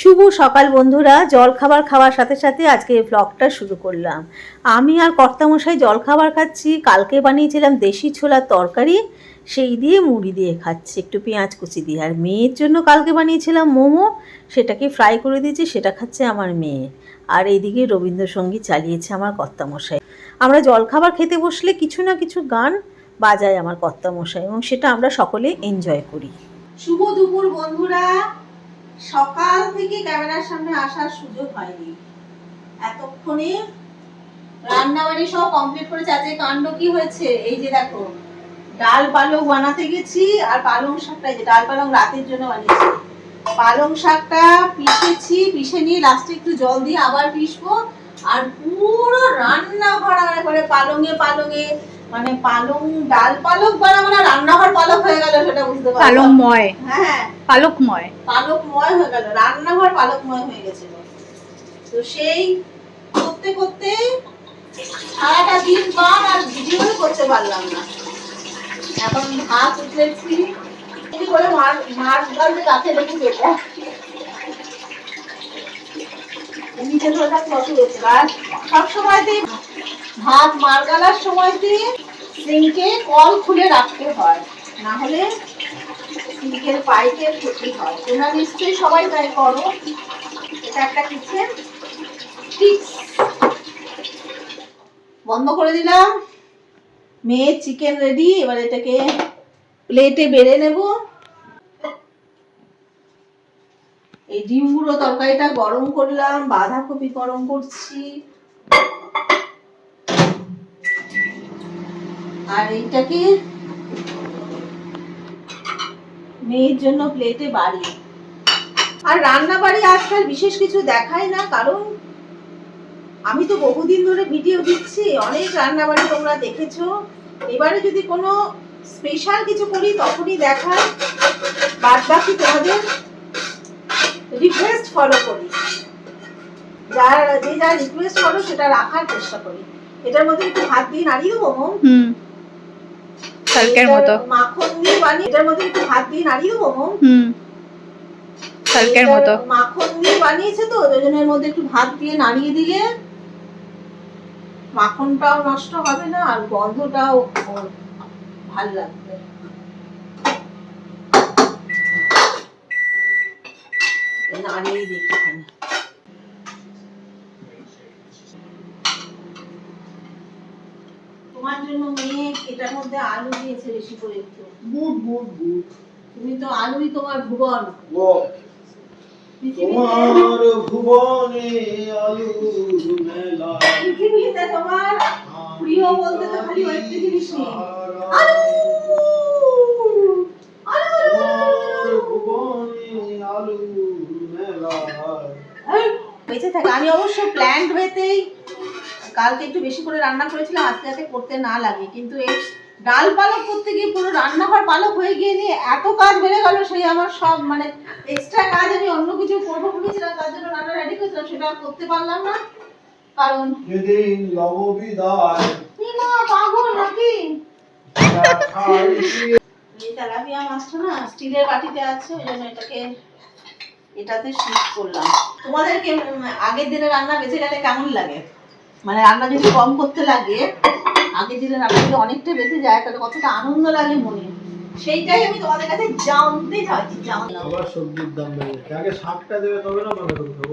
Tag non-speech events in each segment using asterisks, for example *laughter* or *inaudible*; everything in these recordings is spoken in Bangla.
শুভ সকাল বন্ধুরা। জল খাবার খাওয়ার সাথে সাথে আজকে এই ব্লগটা শুরু করলাম। আমি আর কর্তামশাই জল খাবার খাচ্ছি। কালকে বানিয়েছিলাম দেশি ছোলার তরকারি। সেই দিয়ে মুড়ি দিয়ে খাচ্ছি। একটু পেঁয়াজ কুচি দিয়ে। আর মেয়ের জন্য কালকে বানিয়েছিলাম মোমো। সেটাকে ফ্রাই করে দিয়েছি। সেটা খাচ্ছে আমার মেয়ে। আর এইদিকে রবীন্দ্রসঙ্গীত চালিয়েছে আমার কর্তামশাই। আমরা জল খাবার খেতে বসলে কিছু না কিছু গান বাজায় আমার কর্তামশাই। এবং সেটা আমরা সকলে এনজয় করি। শুভ দুপুর বন্ধুরা। সকাল থেকে ক্যামেরার সামনে আসার সুযোগ হয়নি। এতক্ষণে রান্না বাড়ি সব কমপ্লিট করেছে আজকে কাণ্ড কি হয়েছে? এই যে দেখো, ডাল পালং বানাতে গেছি আর পালং শাকটা যে ডাল পালং রাতের জন্য বানিয়েছি। পালং শাকটা পিষেছি, পিষে নিয়ে লাস্টে একটু জল দিয়ে আবার পিষবো। আর পুরো রান্না ভরা করে পালঙে পালঙে মানে পালং ডাল পালক বানাবো না রান্নাঘর পালক হয়ে গেল সেটা বুঝতে পারলাম। পালকময় হ্যাঁ। পালকময়। পালকময় হয়ে গেল। রান্নাঘর পালকময় হয়ে গেছিল তো সেই করতে করতে সারাটা দিন পর আর ভিডিও করতে পারলাম না। এখন ভাত উঠেছি। কি করে মার মাছ গালতে কাছে দেখি যেটা। নিচে ধরে থাকতে অসুবিধা আর সবসময়তে ভাত মার গালার সময়তে সিঙ্কে কল খুলে রাখতে হয়। না হলে সিল্কের পাইপের ক্ষতি হয়। তোমরা নিশ্চয়ই সবাই তাই করো। এটা একটা কিচেন বন্ধ করে দিলাম। মেয়ে চিকেন রেডি এবার এটাকে প্লেটে বেড়ে নেব। এই ডিম গুঁড়ো তরকারিটা গরম করলাম, বাঁধাকপি গরম করছি। আর এইটাকে মেয়ের জন্য প্লেটে বাড়ি। আর রান্না বাড়ি আজকাল বিশেষ কিছু দেখায় না কারণ আমি তো বহুদিন ধরে ভিডিও দিচ্ছি অনেক রান্না বাড়ি তোমরা দেখেছ। এবারে যদি কোনো স্পেশাল কিছু করি তখনই দেখায়। বাদ বাকি তোমাদের রিকোয়েস্ট ফলো করি। যার যে যা রিকোয়েস্ট করো সেটা রাখার চেষ্টা করি। এটার মধ্যে একটু হাত দিয়ে নাড়িয়ে দেবো মোম? সালকের মতো। মাখন দিয়ে বানিয়ে এটার মধ্যে একটু হাত দিয়ে নাড়িয়ে দেবো মোম হুম। সালকের মতো। মাখন দিয়ে বানিয়েছে তো এর মধ্যে একটু ভাত দিয়ে নাড়িয়ে দিলে মাখনটাও নষ্ট হবে না আর গন্ধটাও ভালো লাগবে। নাড়িয়ে দেখি তোমার জন্য মেয়ে এটার মধ্যে আলু দিয়েছে বেশি করে একটু। গুড গুড গুড তুমি তো আলুই তোমার ভুবন। তোমার ভুবনে আলু মেলা। পৃথিবীতে তোমার প্রিয় বলতে তো খালি একটি জিনিস নেই আলু বেঁচে থাকে। আমি অবশ্য প্ল্যান্ট ওয়েতেই কালকে একটু বেশি করে রান্না করেছিলাম আজকে যাতে করতে না লাগে। কিন্তু এই ডাল পালক করতে গিয়ে পুরো রান্নাঘর পালক হয়ে গিয়ে নিয়ে এত কাজ বেড়ে গেল সেই আমার সব মানে এক্সট্রা কাজ আমি অন্য কিছু করব ভেবেছিলাম তার জন্য রান্না রেডি করেছিলাম সেটা করতে পারলাম না। কারণ যেদিন লব বিদায় না পাগল নাকি? এই তেলাপিয়া মাছটা না স্টিলের বাটিতে আছে ওই জন্য এটাকে এটাতে শিফট করলাম। তোমাদেরকে আগের দিনে রান্না বেঁচে গেলে কেমন লাগে? মানে রান্না যদি কম করতে লাগে আগের দিনে রান্না যদি অনেকটা বেঁচে যায় তাহলে কতটা আনন্দ লাগে মনে। সেইটাই আমি তোমাদের কাছে জানতে চাইছি আবার সবজির দাম বেড়ে যাচ্ছে। আগে শাকটা দেবে তবে না খাব।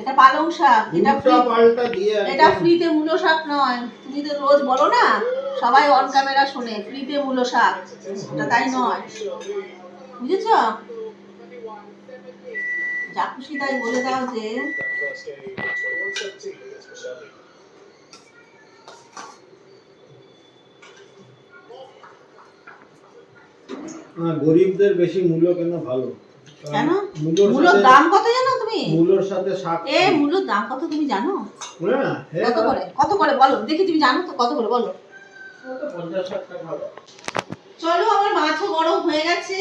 এটা পালং শাক এটা পাল্টা দিয়ে এটা ফ্রিতে মূলো শাক নয়। তুমি তো রোজ বলো না সবাই অন ক্যামেরা শোনে ফ্রিতে মূলো শাক। ওটা তাই নয়। বুঝেছ? যা খুশি তাই বলে দাও যে গরিবদের বেশি মূল্য কেন ভালো? কেন? মূলোর মূলোর দাম কত জানো তুমি? মূলোর সাথে শাক এ মূলোর দাম কত তুমি জানো? শুনে না হে কত করে? কত করে বলো? দেখি তুমি জানো তো কত করে বলো। চলো আমার মাছও গরম হয়ে গেছে।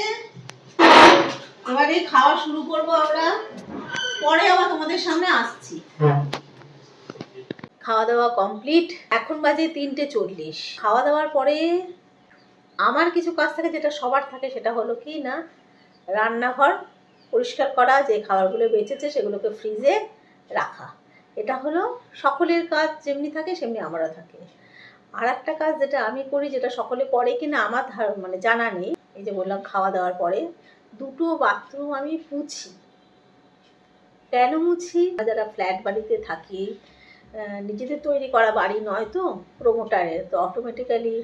এবারে খাওয়া শুরু করব আমরা। পরে আবার তোমাদের সামনে আসছি। খাওয়া দাওয়া কমপ্লিট। এখন বাজে তিনটে চল্লিশ। খাওয়া দাওয়ার পরে আমার কিছু কাজ থাকে যেটা সবার থাকে সেটা হলো কি না রান্নাঘর পরিষ্কার করা যে খাবারগুলো বেঁচেছে সেগুলোকে ফ্রিজে রাখা। এটা হলো সকলের কাজ যেমনি থাকে সেমনি আমারও থাকে। আর একটা কাজ যেটা আমি করি যেটা সকলে করে কিনা আমার ধার মানে জানা নেই। এই যে বললাম খাওয়া দাওয়ার পরে। দুটো বাথরুম আমি পুছি কেন মুছি? যারা ফ্ল্যাট বাড়িতে থাকি নিজেদের তৈরি করা বাড়ি নয় তো প্রোমোটারের তো অটোমেটিক্যালি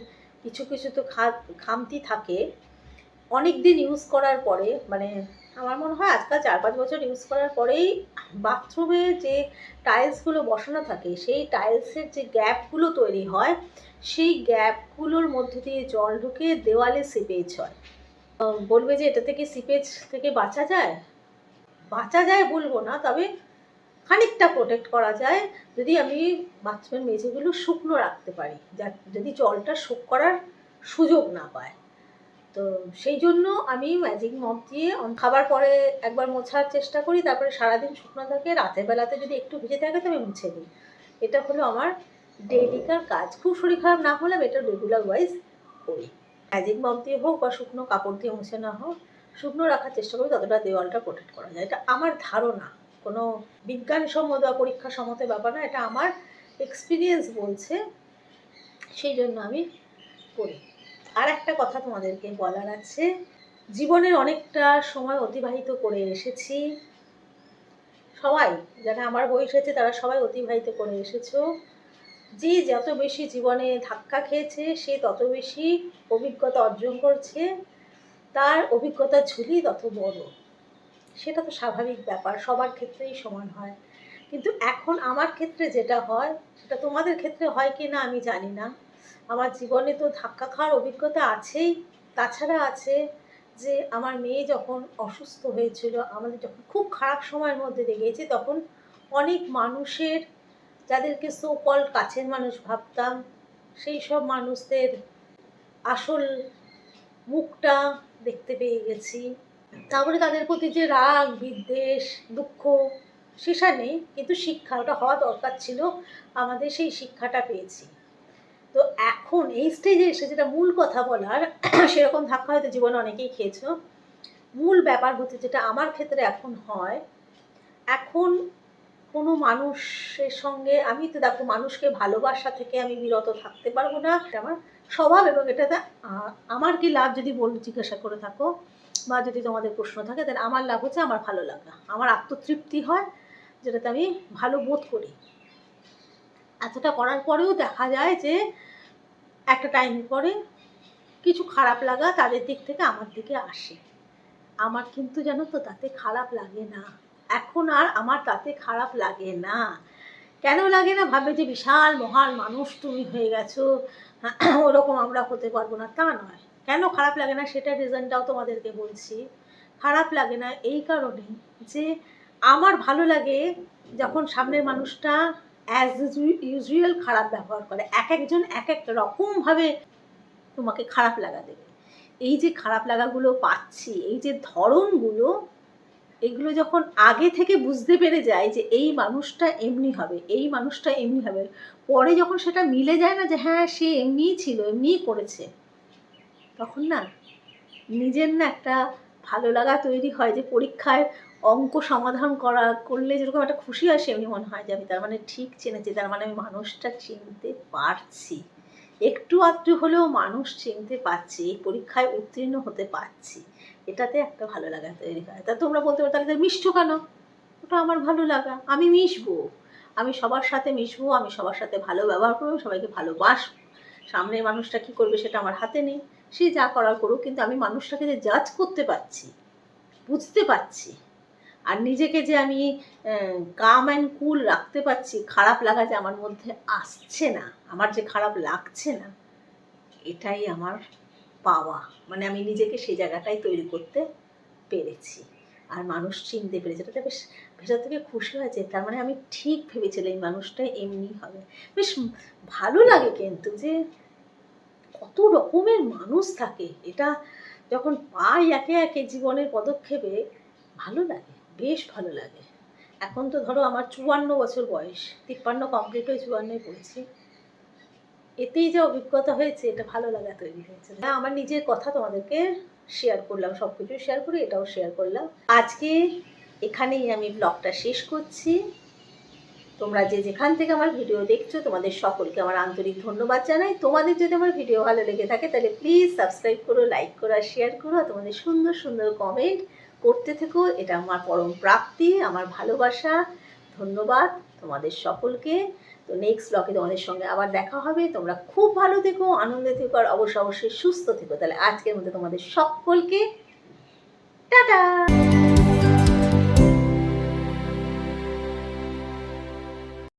কিছু কিছু তো খামতি থাকে। অনেক দিন ইউজ করার পরে মানে আমার মনে হয় আজকাল চার, পাঁচ বছর ইউজ করার পরেই বাথরুমে যে টাইলসগুলো বসানো থাকে, সেই টাইলসের যে গ্যাপগুলো তৈরি হয়, সেই গ্যাপগুলোর মধ্যে দিয়ে জল ঢুকে দেওয়ালে সিপেজ হয়। বলবে যে এটা থেকে সিপেজ থেকে বাঁচা যায়? বাঁচা যায় বলব না, তবে খানিকটা প্রোটেক্ট করা যায় যদি আমি বাথরুমের মেঝেগুলো শুকনো রাখতে পারি, যা, যদি জলটা শুক করার সুযোগ না পায়। তো সেই জন্য আমি ম্যাজিক মপ দিয়ে খাবার পরে একবার মোছার চেষ্টা করি, তারপরে সারাদিন শুকনো থাকে, রাতের বেলাতে যদি একটু ভিজে থাকে তো আমি মুছে দিই। এটা হলো আমার ডেইলিকার কাজ। খুব শরীর খারাপ না হলে আমি এটা রেগুলার ওয়াইজ করি। ম্যাজিক মপ দিয়ে হোক বা শুকনো কাপড় দিয়ে মুছে না হোক, শুকনো রাখার চেষ্টা করি ততটা দেওয়ালটা প্রোটেক্ট করা যায়। এটা আমার ধারণা। কোনো বিজ্ঞানসম্মত বা পরীক্ষা পরীক্ষাসম্মত ব্যাপার না, এটা আমার এক্সপিরিয়েন্স বলছে, সেই জন্য আমি করি। আর একটা কথা তোমাদেরকে বলার আছে, জীবনের অনেকটা সময় অতিবাহিত করে এসেছি। সবাই, যারা আমার বয়স হয়েছে, তারা সবাই অতিবাহিত করে এসেছ। যে যত বেশি জীবনে ধাক্কা খেয়েছে, সে তত বেশি অভিজ্ঞতা অর্জন করছে। তার অভিজ্ঞতা ঝুলি তত বড়। সেটা তো স্বাভাবিক ব্যাপার, সবার ক্ষেত্রেই সমান হয়। কিন্তু এখন আমার ক্ষেত্রে যেটা হয়, সেটা তোমাদের ক্ষেত্রে হয় কি না আমি জানি না। আমার জীবনে তো ধাক্কা খাওয়ার অভিজ্ঞতা আছেই, তাছাড়া আছে যে আমার মেয়ে যখন অসুস্থ হয়েছিল, আমাদের যখন খুব খারাপ সময়ের মধ্যে দিয়ে তখন অনেক মানুষের যাদেরকে সো কল কাছের মানুষ ভাবতাম, সেই সব মানুষদের আসল মুখটা দেখতে পেয়ে গেছি। তারপরে তাদের প্রতি যে রাগ, বিদ্বেষ, দুঃখ সেটা নেই, কিন্তু শিক্ষা ওটা হওয়া দরকার ছিল, আমাদের সেই শিক্ষাটা পেয়েছি। তো এখন এই স্টেজে এসে যেটা মূল কথা বলার, সেরকম ধাক্কা হয়তো জীবনে অনেকেই খেয়েছো। মূল ব্যাপার হচ্ছে যেটা আমার ক্ষেত্রে এখন হয়, এখন কোনো মানুষের সঙ্গে আমি তো দেখো মানুষকে ভালোবাসা থেকে আমি বিরত থাকতে পারব না। আমার স্বভাব এবং এটাতে আমার কি লাভ যদি বল জিজ্ঞাসা করে থাকো? বা যদি তোমাদের প্রশ্ন থাকে, তাহলে আমার লাভ হচ্ছে আমার ভালো লাগা। আমার আত্মতৃপ্তি হয়, যেটাতে আমি ভালো বোধ করি। এতটা করার পরেও দেখা যায় যে একটা টাইম পরে কিছু খারাপ লাগা তাদের দিক থেকে আমার দিকে আসে। আমার কিন্তু জানো তো তাতে খারাপ লাগে না। এখন আর আমার তাতে খারাপ লাগে না। কেন লাগে না? ভাবে যে বিশাল, মহান মানুষ তুমি হয়ে গেছো। *clears throat* ওরকম আমরা হতে পারব না। তা নয়? কেন খারাপ লাগে না? সেটা রিজনটাও তোমাদেরকে বলছি। খারাপ লাগে না এই কারণে যে আমার ভালো লাগে যখন সামনের মানুষটা অ্যাজ ইউজুয়াল খারাপ ব্যবহার করে। এক একজন এক এক রকমভাবে তোমাকে খারাপ লাগা দেবে। এই যে খারাপ লাগাগুলো পাচ্ছি, এই যে ধরনগুলো এগুলো যখন আগে থেকে বুঝতে পেরে যায় যে এই মানুষটা এমনি হবে, এই মানুষটা এমনি হবে, পরে যখন সেটা মিলে যায় না যে হ্যাঁ সে এমনিই ছিল, এমনিই করেছে, তখন না নিজের না একটা ভালো লাগা তৈরি হয় যে পরীক্ষায় অঙ্ক সমাধান করা, করলে যেরকম একটা খুশি হয় সেমনি মনে হয় যে আমি তার মানে ঠিক চিনেছি, তার মানে আমি মানুষটা চিনতে পারছি। একটু আধটু হলেও মানুষ চিনতে পারছি, এই পরীক্ষায় উত্তীর্ণ হতে পারছি। এটাতে একটা ভালো লাগা তৈরি হয়। তা তোমরা বলতে পারো, তাহলে মিষ্টি কেন? ওটা আমার ভালো লাগা। আমি মিশবো। আমি সবার সাথে মিশবো, আমি সবার সাথে ভালো ব্যবহার করব, সবাইকে ভালোবাসবো। সামনের মানুষটা কি করবে সেটা আমার হাতে নেই। সে যা করার করুক, কিন্তু আমি মানুষটাকে যে জাজ করতে পারছি, বুঝতে পারছি, আর নিজেকে যে আমি কাম অ্যান্ড কুল রাখতে পারছি, খারাপ লাগা যে আমার মধ্যে আসছে না, আমার যে খারাপ লাগছে না, এটাই আমার পাওয়া। মানে আমি নিজেকে সেই জায়গাটাই তৈরি করতে পেরেছি। আর মানুষ চিনতে পেরেছে। এটাতে বেশ ভেতর থেকে খুশি হয়েছে তার মানে আমি ঠিক ভেবেছিলাম এই মানুষটা এমনি হবে। বেশ ভালো লাগে কিন্তু যে কত রকমের মানুষ থাকে। এটা যখন পাই একে একে জীবনের পদক্ষেপে, ভালো লাগে, বেশ ভালো লাগে। এখন তো ধরো আমার চুয়ান্ন বছর বয়স, তিপ্পান্ন কমপ্লিট হয়ে চুয়ান্নয় পড়েছি। এতেই যে অভিজ্ঞতা হয়েছে, এটা ভালো লাগা তৈরি হয়েছে। হ্যাঁ আমার নিজের কথা তোমাদেরকে শেয়ার করলাম সব কিছু শেয়ার করে এটাও শেয়ার করলাম। আজকে এখানেই আমি ব্লগটা শেষ করছি। তোমরা যে যেখান থেকে আমার ভিডিও দেখছ, তোমাদের সকলকে আমার আন্তরিক ধন্যবাদ জানাই। তোমাদের যদি আমার ভিডিও ভালো লেগে থাকে, তাহলে প্লিজ সাবস্ক্রাইব করো লাইক করো, আর শেয়ার করো। আর তোমাদের সুন্দর সুন্দর কমেন্ট করতে থেকো। এটা আমার পরম প্রাপ্তি, আমার ভালোবাসা। ধন্যবাদ তোমাদের সকলকে। তো নেক্সট ব্লকে তোমাদের সঙ্গে আবার দেখা হবে। তোমরা খুব ভালো থেকো, আনন্দে থেকো, আর অবশ্যই অবশ্যই সুস্থ থেকো। তাহলে আজকের মধ্যে তোমাদের সকলকে টাটা!